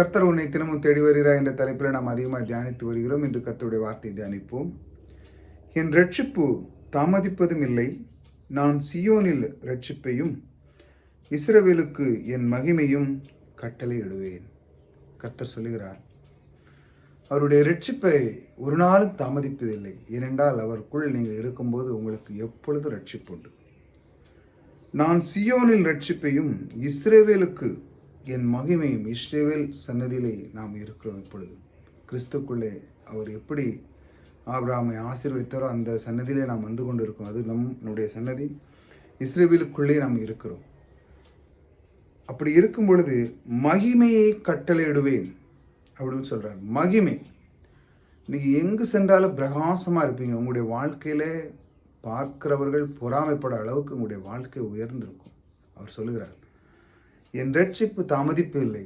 கர்த்தர் உன்னை தினமும் தேடி வருகிறார் என்ற தலைப்பில் நாம் அதிகமாக தியானித்து வருகிறோம். என்று கர்த்தருடைய வார்த்தையை தியானிப்போம். என் ரட்சிப்பு தாமதிப்பதும் இல்லை. நான் சியோனில் ரட்சிப்பையும் இஸ்ரவேலுக்கு என் மகிமையும் கட்டளையிடுவேன் கர்த்தர் சொல்லுகிறார் அவருடைய ரட்சிப்பை ஒரு நாளும் தாமதிப்பதில்லை. ஏனென்றால் அவருக்குள் நீங்கள் இருக்கும்போது உங்களுக்கு எப்பொழுதும் ரட்சிப்பு உண்டு. நான் சியோனில் ரட்சிப்பையும் இஸ்ரேவேலுக்கு என் மகிமையும் இஸ்ரேவேல் சன்னதியிலே நாம் இருக்கிறோம் இப்பொழுது. கிறிஸ்துக்குள்ளே அவர் எப்படி ஆபிராமை ஆசீர்வதித்தாரோ அந்த சன்னதியிலே நாம் வந்து கொண்டு இருக்கோம் அது நம் நம்முடைய சன்னதி. இஸ்ரேவேலுக்குள்ளே நாம் இருக்கிறோம். அப்படி இருக்கும் பொழுது மகிமையை கட்டளையிடுவேன் அப்படின்னு சொல்கிறார் மகிமை. நீங்கள் எங்கு சென்றாலும் பிரகாசமாக இருப்பீங்க. உங்களுடைய வாழ்க்கையில் பார்க்கிறவர்கள் பொறாமைப்பட அளவுக்கு உங்களுடைய வாழ்க்கை உயர்ந்திருக்கும். அவர் சொல்லுகிறார். என் ரட்சிப்பு தாமதிப்பு இல்லை.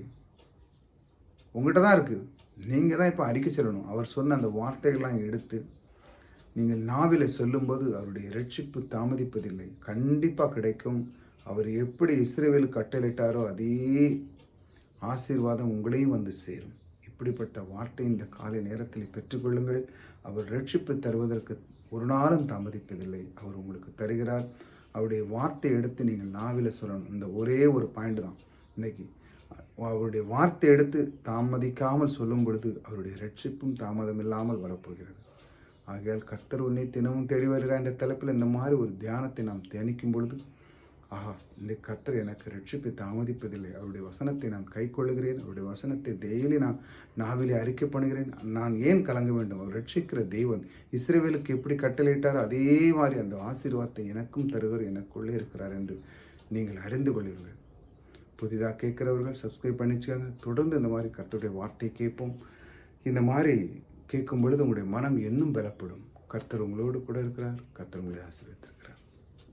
உங்கள்கிட்ட தான் இருக்குது நீங்கள் தான் இப்போ அறிக்கை சொல்லணும். அவர் சொன்ன அந்த வார்த்தைகள்லாம் எடுத்து நீங்கள் நாவில சொல்லும்போது அவருடைய ரட்சிப்பு தாமதிப்பதில்லை. கண்டிப்பாக கிடைக்கும். அவர் எப்படி இஸ்ரேவேலு கட்டளிட்டாரோ அதே ஆசீர்வாதம் உங்களையும் வந்து சேரும். இப்படிப்பட்ட வார்த்தை இந்த காலை நேரத்தில் பெற்றுக்கொள்ளுங்கள் அவர் ரட்சிப்பு தருவதற்கு ஒரு நாளும் தாமதிப்பதில்லை. அவர் உங்களுக்கு தருகிறார். அவருடைய வார்த்தை எடுத்து நீங்கள் நாவில் சொல்லணும். இந்த ஒரே ஒரு பாயிண்ட் தான். இன்றைக்கி அவருடைய வார்த்தை எடுத்து தாமதிக்காமல் சொல்லும் பொழுது அவருடைய ரட்சிப்பும் தாமதம் இல்லாமல் வரப்போகிறது. ஆகையால் கர்த்தர் உன்னை தினமும் தேடி வருகிறார் என்ற தலைப்பில் இந்த மாதிரி ஒரு தியானத்தை நாம் தியானிக்கும் பொழுது ஆஹா இந்த கத்தர் எனக்கு ரட்சிப்பை தாமதிப்பதில்லை அவருடைய வசனத்தை நான் கை கொள்ளுகிறேன் அவருடைய வசனத்தை டெய்லி நான் நாவிலே அறிக்கை பண்ணுகிறேன். நான் ஏன் கலங்க வேண்டும்? அவர் ரட்சிக்கிற தெய்வன் இஸ்ரேவேலுக்கு எப்படி கட்டளையிட்டாரோ அதே மாதிரி அந்த ஆசீர்வாதத்தை எனக்கும் தருவர் எனக்குள்ளே இருக்கிறார் என்று நீங்கள் அறிந்து கொள்வீர்கள் புதிதாக கேட்குறவர்கள் சப்ஸ்கிரைப் பண்ணிச்சுக்காங்க. தொடர்ந்து இந்த மாதிரி கர்த்தருடைய வார்த்தை கேட்போம். இந்த மாதிரி கேட்கும் பொழுது உங்களுடைய மனம் இன்னும் பலப்படும். கர்த்தர் உங்களோடு கூட இருக்கிறார். கர்த்தர் உங்களை ஆசீர்வதித்தார்